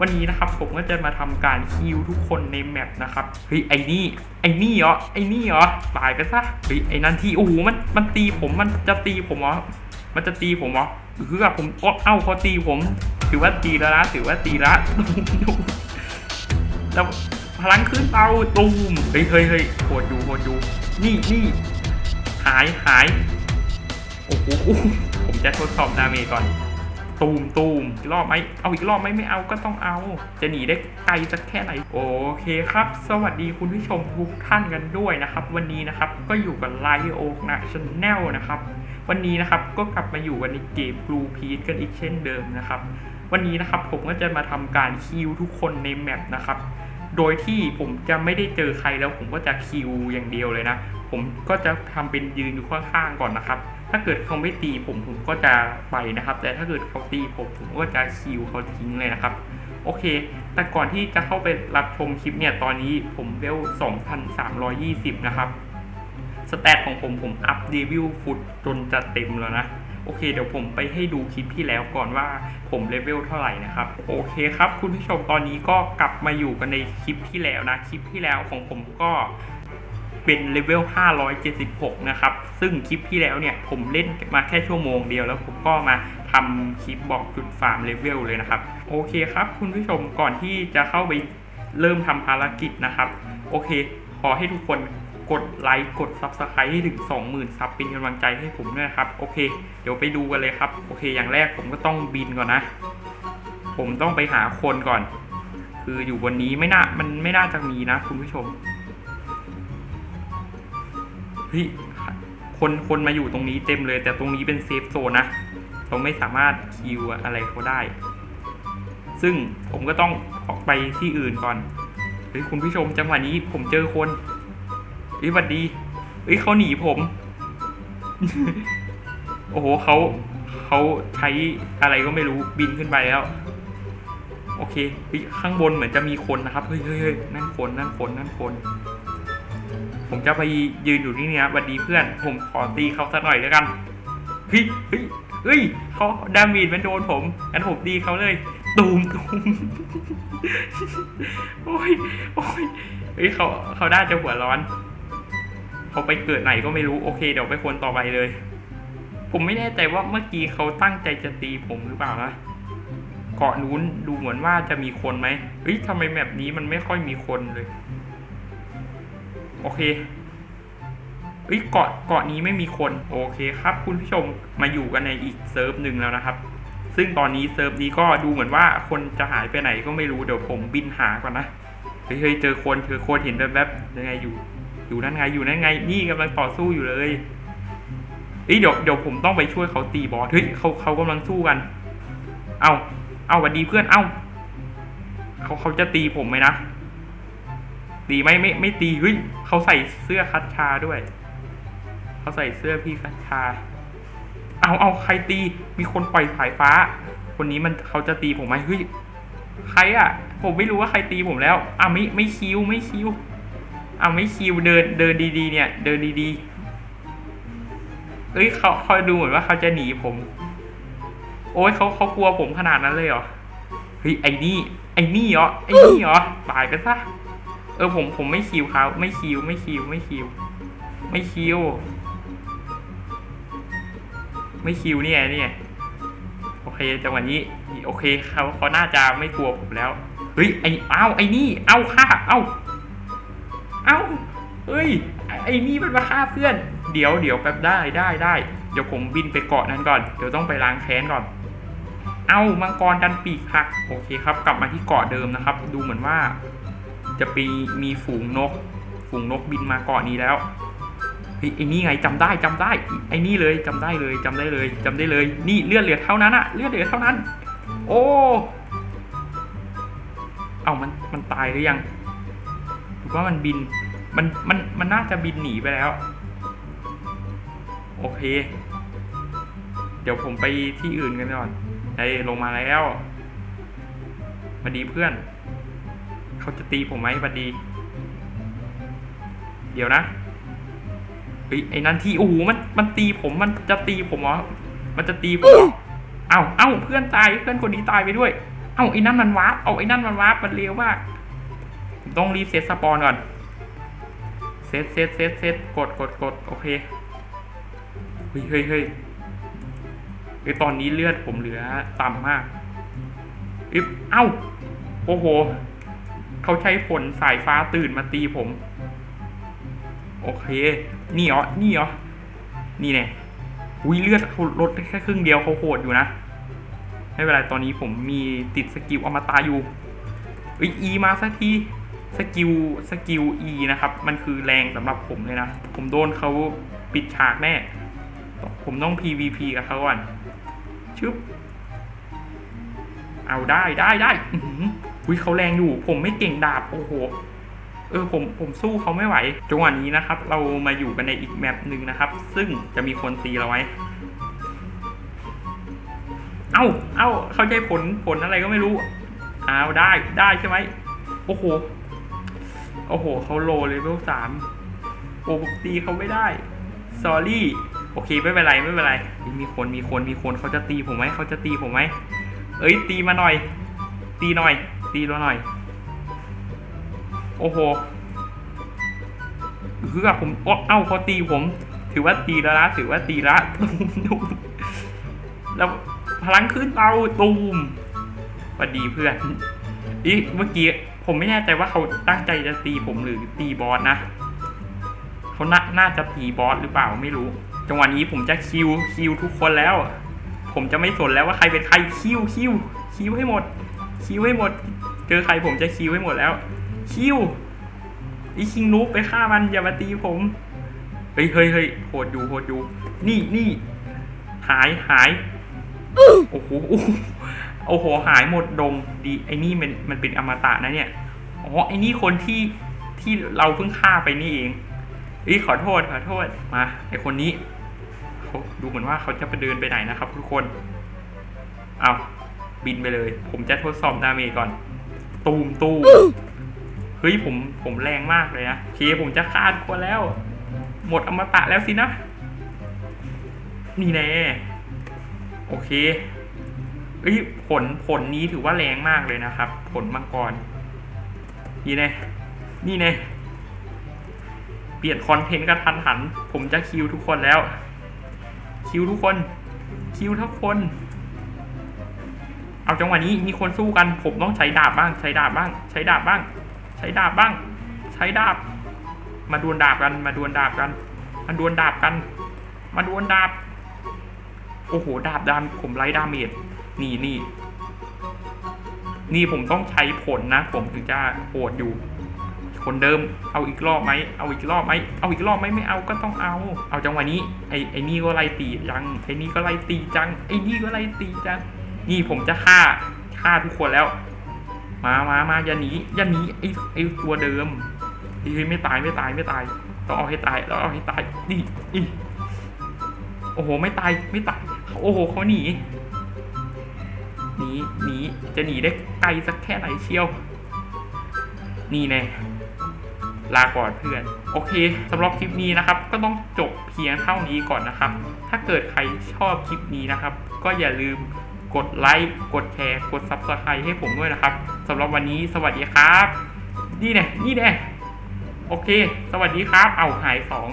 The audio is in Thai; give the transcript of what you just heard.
วันนี้นะครับผมก็จะมาทำการคิวทุกคนในแมปนะครับเฮ้ยไอ้นี่ไอ้นี่เหรอไอ้นี่เหรอตายไปซะเฮ้ยไอ้นั่นที่โอ้โหมันมันตีผมมันจะตีผมเหรอมันจะตีผมเหรอคือแบบผมก็เอ้าเขาตีผม ถือว่าตีแล้วนะถือว่าตีละแล้วพลังขึ้นเตาตูมเฮ้ยเฮ้ยเฮ้ยโหดอยู่โหดอยู่นี่นี่หายหายโอ้โหผมจะทดสอบดาเมจก่อน ตูมตูมอีกรอบไหมเอาอีกรอบไหมไม่เอาก็ต้องเอา จะหนีได้ไกลสักแค่ไหน โอเคครับ สวัสดีคุณผู้ชมทุกท่านกันด้วยนะครับ วันนี้นะครับก็อยู่กับไลโอกนะชแนลนะครับ วันนี้นะครับก็กลับมาอยู่กันในเกมบลูพีทกันอีกเช่นเดิมนะครับ วันนี้นะครับผมก็จะมาทำการคิวทุกคนในแมปนะครับ โดยที่ผมจะไม่ได้เจอใครแล้วผมก็จะคิวอย่างเดียวเลยนะ ผมก็จะทำเป็นยืนอยู่ข้างๆก่อนนะครับ ถ้าเกิดเขาไม่ตีผมผมก็จะไปนะครับ แต่ถ้าเกิดเขาตีผมผมก็จะคิวเขาทิ้งเลยนะครับ โอเค แต่ก่อนที่จะเข้าไปรับชมคลิปเนี่ย ตอนนี้ผมเวล 2,320 นะครับ สแตทของผมผมอัพเดวิลฟุตจนจะเต็มแล้วนะ โอเค เดี๋ยวผมไปให้ดูคลิปที่แล้วก่อนว่าผมเลเวลเท่าไหร่นะครับ โอเคครับ คุณผู้ชมตอนนี้ก็กลับมาอยู่กันในคลิปที่แล้วนะ คลิปที่แล้วของผมก็เป็นเลเวล 576 นะครับ ซึ่งคลิปที่แล้วเนี่ยผมเล่นมาแค่ชั่วโมงเดียวแล้วผมก็มาทำคลิปบอกจุดฟาร์มเลเวลเลยนะครับ โอเคครับคุณผู้ชมก่อนที่จะเข้าไปเริ่มทำภารกิจนะครับ โอเค ขอให้ทุกคน กดไลค์กด Subscribe ให้ถึง 20,000 ซับเป็นกำลังใจให้ผมด้วยนะครับ โอเค เดี๋ยวไปดูกันเลยครับ โอเค อย่างแรกผมก็ต้องบินก่อนนะ ผมต้องไปหาคนก่อน คืออยู่บนนี้ไม่น่า มันไม่น่าจะมีนะคุณผู้ชมเฮ้ยคนคนมาอยู่ตรงนี้เต็มเลย แต่ตรงนี้เป็นเซฟโซนนะเราไม่สามารถคิวอะไรเขาได้ ซึ่งผมก็ต้องออกไปที่อื่นก่อนเฮ้ยคุณผู้ชมจังหวะนี้ผมเจอคน เฮ้ยหวัดดีเฮ้ยเขาหนีผม โอ้โหเขาเขาใช้อะไรก็ไม่รู้บินขึ้นไปแล้ว โอเคเฮ้ยข้างบนเหมือนจะมีคนนะครับเฮ้ยเฮ้ยเฮ้ยนั่นคนนั่นคนนั่นคน ผมจะไปยืนอยู่ที่นี่นะหวัดดีเพื่อน ผมขอตีเขาสักหน่อยแล้วกันเฮ้ยเฮ้ยเฮ้ยเขาดามีดมันโดนผมงั้นผมตีเขาเลยตูมตูมโอ้ยโอ้ยเฮ้ยเขาเขาได้จะหัวร้อน เขาไปเกิดไหนก็ไม่รู้โอเค เดี๋ยวไปคนต่อไปเลย ผมไม่แน่ใจว่าเมื่อกี้เขาตั้งใจจะตีผมหรือเปล่านะเกาะนู้นดูเหมือนว่าจะมีคนไหมเฮ้ยทำไมแมปนี้มันไม่ค่อยมีคนเลย โอเคเอ้ยเกาะเกาะนี้ไม่มีคนโอเคครับ คุณผู้ชมมาอยู่กันในอีกเซิร์ฟหนึ่งแล้วนะครับ ซึ่งตอนนี้เซิร์ฟนี้ก็ดูเหมือนว่าคนจะหายไปไหนก็ไม่รู้เดี๋ยวผมบินหาก่อนนะเฮ้ยเฮ้ยเจอคนเจอคนเห็นแวบๆยังไงอยู่ อยู่นั่นไงอยู่นั่นไง นี่กำลังต่อสู้อยู่เลยเอ้ยเดี๋ยวเดี๋ยวผมต้องไปช่วยเขาตีบอสเฮ้ยเขาเขากำลังสู้กัน เอาเอาหวัดดีเพื่อนเอาเขาเขาจะตีผมไหมนะตีไหมไม่ไม่ตีเฮ้ยเขาใส่เสื้อคัดชาด้วยเขาใส่เสื้อพี่คัดชา เอาเอาใครตีมีคนปล่อยสายฟ้า คนนี้มันเขาจะตีผมไหมเฮ้ยใครอะผมไม่รู้ว่าใครตีผมแล้วอะไม่ไม่คิวไม่คิว เอะไม่คิวเดินเดินดีๆ เนี่ย เดินดีๆเอ้ยเขาเขาดูเหมือนว่าเขาจะหนีผม โอ้ยเขาเขากลัวผมขนาดนั้นเลยเหรอเฮ้ยไอ้นี่ ไอ้นี่เหรอไอ้นี่เหรอตายไปซะเออผมผมไม่คิวเขาไม่คิวไม่คิวไม่คิว ไม่คิว ไม่คิวเนี่ยเนี่ยโอเคจังหวะนี้ โอเคเขาเขาน่าจะไม่กลัวผมแล้วเฮ้ยไอ้เอ้าไอ้นี่ เอ้าฆ่าเอ้าเอ้า เฮ้ย ไอ้นี่มันมาฆ่าเพื่อน เดี๋ยวเดี๋ยวแป๊บได้ได้ได้เดี๋ยวผมบินไปเกาะนั้นก่อน เดี๋ยวต้องไปล้างแค้นก่อน เอามังกรดันปีกหัก โอเคครับ กลับมาที่เกาะเดิมนะครับ ดูเหมือนว่า จะปีมีฝูงนก ฝูงนกบินมาเกาะนี้แล้วไอ้นี่ไงจำได้จำได้ ไอ้นี่เลยจำได้เลยจำได้เลยจำได้เลย นี่เลือดเหลือเท่านั้นอะเลือดเหลือเท่านั้น โอ้เอามันมันตายหรือยังหรือว่ามันบิน มันมันมันน่าจะบินหนีไปแล้ว โอเค เดี๋ยวผมไปที่อื่นกันก่อนไอ้ยลงมาแล้วสวัสดีเพื่อน เขาจะตีผมไหมบัดดี เดี๋ยวนะเฮ้ยไอ้นั่นที่โอ้โหมันมันตีผมมันจะตีผมเหรอมันจะตีผมเหรอเอ้าเอ้าเพื่อนตายเพื่อนคนนี้ตายไปด้วย เอ้าไอ้นั่นมันวาร์ปเอาไอ้นั่นมันวาร์ปมันเร็วมากผมต้องรีบเซตสปอนก่อนเซ ตเซตเซตเซตกดกดกดโอเค เฮ้ยเฮ้ยเฮ้ยไอตอนนี้เลือดผมเหลือต่ำมากอิบเอ้า โอ้โห เขาใช้ผลสายฟ้าตื่นมาตีผม โอเค นี่เหรอ นี่เหรอ นี่แน่อุ้ยเลือดเขาลดแค่ครึ่งเดียวเขาโหดอยู่นะ ไม่เป็นไร ตอนนี้ผมมีติดสกิลอมตะอยู่อ้ย E มาสักที สกิลสกิล E นะครับ มันคือแรงสำหรับผมเลยนะ ผมโดนเขาปิดฉากแน่ ผมต้อง PVP กับเขาก่อนชึบเอาได้ได้ได้อืมหุยเขาแรงอยู่ ผมไม่เก่งดาบ โอ้โห เออผมผมสู้เขาไม่ไหว จังหวะนี้นะครับ เรามาอยู่กันในอีกแมปหนึ่งนะครับ ซึ่งจะมีคนตีเราไว้ เอ้า เอ้า เข้าใจผลผลอะไรก็ไม่รู้ เอาได้ได้ใช่ไหมโอ้โห โอ้โหเขาโลเลเวลสามโอ้ผมตีเขาไม่ได้ s อรี่โอเคไม่เป็นไรไม่เป็นไร มีคนมีคนมีคนเขาจะตีผมไหมเขาจะตีผมไหมเอ้ยตีมาหน่อย ตีหน่อย ตีเราหน่อย โอ้โหคือกับผมอ้เอ้าเขาตีผม ถือว่าตีแล้วนะถือว่าตีละตูมแล้วพลังขึ้นเตาตูมสวัสดีเพื่อนอีเมื่อกี้ ผมไม่แน่ใจว่าเขาตั้งใจจะตีผมหรือตีบอสนะเขาน่าน่าจะตีบอสหรือเปล่าไม่รู้ จังหวะนี้ผมจะคิวคิวทุกคนแล้ว ผมจะไม่สนแล้วว่าใครเป็นใครคิวคิวคิวให้หมด คิวให้หมด เจอใครผมจะคิวให้หมดแล้ว คิวอีคิงนูไปฆ่ามันอย่ามาตีผมเฮ้ยเฮ้ยเฮ้ยโหดอยู่โหดอยู่ นี่นี่หายหายโอ้โห โอ้โห้หายหมดดงดีไอ้นี่มันมันเป็นอมตะนะเนี่ยอ๋อไอ้นี่คนที่ที่เราเพิ่งฆ่าไปนี่เองอ้ยขอโทษขอโทษมาไอคนนี้เขาดูเหมือนว่าเขาจะไปเดินไปไหนนะครับ ทุกคนเอาบินไปเลย ผมจะทดสอบดาเมจก่อน ตูมตูมเฮ้ยผมผมแรงมากเลยนะเคผมจะฆ่าทุกคนแล้ว หมดอมตะแล้วสินะ นี่แน่โอเค เอ้ยผลผลนี้ถือว่าแรงมากเลยนะครับ ผลมังกร นี่แน่นี่แน่เปลี่ยนคอนเทนต์กระทันหัน ผมจะคิวทุกคนแล้ว คิวทุกคน คิวทุกคน เอาจังหวะนี้มีคนสู้กัน ผมต้องใช้ดาบบ้าง ใช้ดาบบ้าง ใช้ดาบบ้าง ใช้ดาบบ้าง ใช้ดาบ มาดวลดาบกัน มาดวลดาบกัน มาดวลดาบกัน มาดวลดาบ โอ้โห ดาบดานผมไล่ดาเมจ นี่นี่นี่ผมต้องใช้ผลนะ ผมถึงจะโหดอยู่ คนเดิม เอาอีกรอบไหมเอาอีกรอบไหมเอาอีกรอบไหมไม่เอาก็ต้องเอา เอาจังหวะนี้ไอ้ไอ้นี่ก็ไล่ตีจังไอ้นี่ก็ไล่ตีจังไอ้นี่ก็ไล่ตีจัง นี่ผมจะฆ่าฆ่าทุกคนแล้ว มามามาอย่าหนีอย่าหนีไอ้ไอ้ตัวเดิมเฮ้ยไม่ตายไม่ตายไม่ตายต้องเอาให้ตายต้องเอาให้ตายนี่อีโอ้โหไม่ตายไม่ตายโอ้โหเขาหนี หนีหนีจะหนีได้ไกลสักแค่ไหนเชียว นี่แน่ลาก่อนเพื่อน โอเคสำหรับคลิปนี้นะครับ ก็ต้องจบเพียงเท่านี้ก่อนนะครับ ถ้าเกิดใครชอบคลิปนี้นะครับ ก็อย่าลืมกดไลค์กดแชร์กด Subscribe ให้ผมด้วยนะครับสำหรับวันนี้สวัสดีครับ นี่แน่นี่แน่โอเค สวัสดีครับ เอาหายสอง